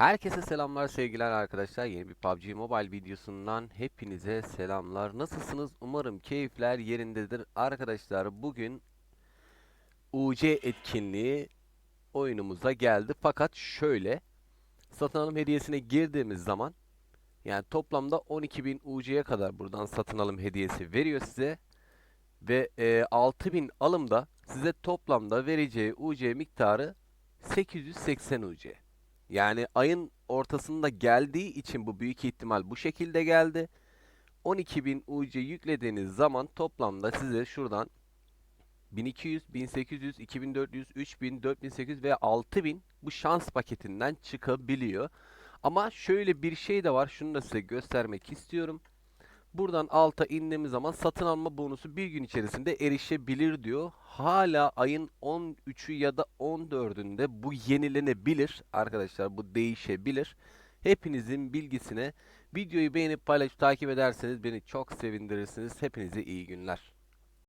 Herkese selamlar sevgiler arkadaşlar. Yeni bir PUBG Mobile videosundan hepinize selamlar. Nasılsınız? Umarım keyifler yerindedir. Arkadaşlar bugün UC etkinliği oyunumuza geldi. Fakat şöyle satın alım hediyesine girdiğimiz zaman yani toplamda 12.000 UC'ye kadar buradan satın alım hediyesi veriyor size. Ve e, 6000 alımda size toplamda vereceği UC miktarı 880 UC. Yani ayın ortasında geldiği için bu büyük ihtimal bu şekilde geldi. 12.000 UC yüklediğiniz zaman toplamda size şuradan 1200, 1800, 2400, 3000, 4800 ve 6000 bu şans paketinden çıkabiliyor. Ama şöyle bir şey de var. Şunu da size göstermek istiyorum. Buradan alta indiğimiz zaman satın alma bonusu bir gün içerisinde erişebilir diyor. Hala ayın 13'ü ya da 14'ünde bu yenilenebilir. Arkadaşlar bu değişebilir. Hepinizin bilgisine videoyu beğenip paylaşıp takip ederseniz beni çok sevindirirsiniz. Hepinize iyi günler.